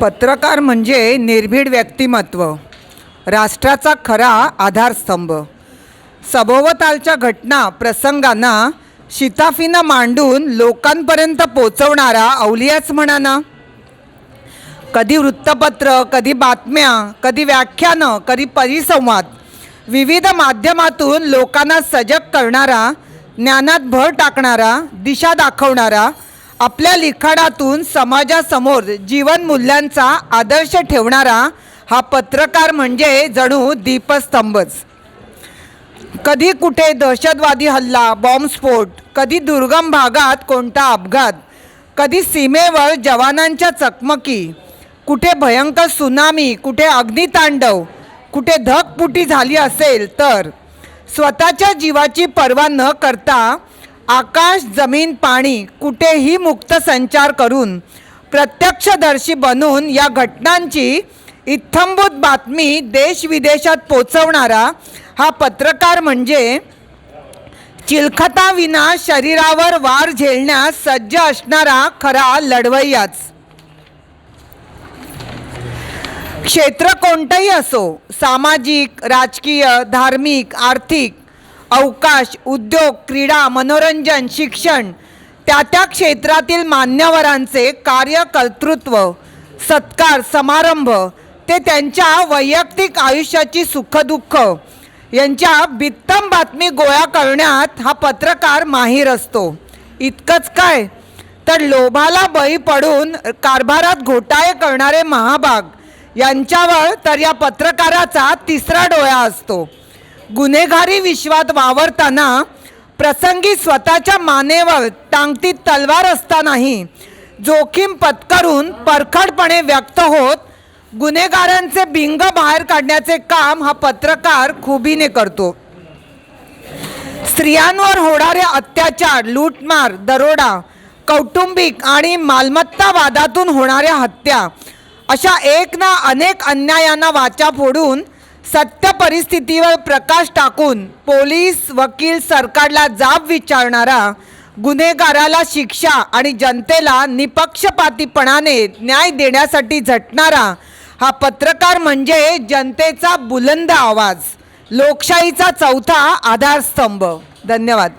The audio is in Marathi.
पत्रकार म्हणजे निर्भीड व्यक्तिमत्व राष्ट्राचा खरा आधारस्तंभ. सभोवतालच्या घटना प्रसंगांना शिताफीनं मांडून लोकांपर्यंत पोचवणारा अवलियाच म्हणा ना कधी वृत्तपत्र कधी बातम्या कधी व्याख्यानं कधी परिसंवाद विविध माध्यमातून लोकांना सजग करणारा ज्ञानात भर टाकणारा दिशा दाखवणारा आपल्या लिखाणातून समाजासमोर जीवनमूल्यांचा आदर्श ठेवणारा हा पत्रकार म्हणजे जणू दीपस्तंभच. कधी कुठे दहशतवादी हल्ला बॉम्बस्फोट कधी दुर्गम भागात कोणता अपघात कधी सीमेवर जवानांच्या चकमकी कुठे भयंकर सुनामी कुठे अग्नितांडव कुठे धकपुटी झाली असेल तर स्वतःच्या जीवाची पर्वा न करता आकाश जमीन पाणी कुठेही मुक्त संचार करून प्रत्यक्षदर्शी बनून या घटनांची इत्थंभूत बातमी देशविदेशात पोचवणारा हा पत्रकार म्हणजे चिलखताविना शरीरावर वार झेलण्यास सज्ज असणारा खरा लढवय्याच. क्षेत्र कोणतंही असो सामाजिक राजकीय धार्मिक आर्थिक अवकाश उद्योग क्रीडा मनोरंजन शिक्षण त्या त्या क्षेत्रातील मान्यवरांचे कार्यकर्तृत्व सत्कार समारंभ ते त्यांच्या वैयक्तिक आयुष्याची सुखदुःख यांच्या बित्तम बातमी गोळा करण्यात हा पत्रकार माहीर असतो. इतकंच काय? तर लोभाला बळी पडून कारभारात घोटाळे करणारे महाभाग यांच्यावर तर या पत्रकाराचा तिसरा डोळा असतो. गुन्हेगारी विश्वात वावरताना प्रसंगी स्वतःच्या मानेवर टांगती तलवार असतानाही जोखीम पत्करून परखडपणे व्यक्त होत गुन्हेगारांचे भिंग बाहेर काढण्याचे काम हा पत्रकार खुबीने करतो. स्त्रियांवर होणारे अत्याचार लूटमार दरोडा कौटुंबिक आणि मालमत्ता वादातून होणाऱ्या हत्या अशा एक ना अनेक अन्यायांना वाचा फोडून सत्य परिस्थितीवर प्रकाश टाकून पोलीस वकील सरकारला जाब विचारणारा गुन्हेगाराला शिक्षा आणि जनतेला निपक्षपातीपणाने न्याय देण्यासाठी झटणारा हा पत्रकार म्हणजे जनतेचा बुलंद आवाज. लोकशाहीचा चौथा आधारस्तंभ. धन्यवाद.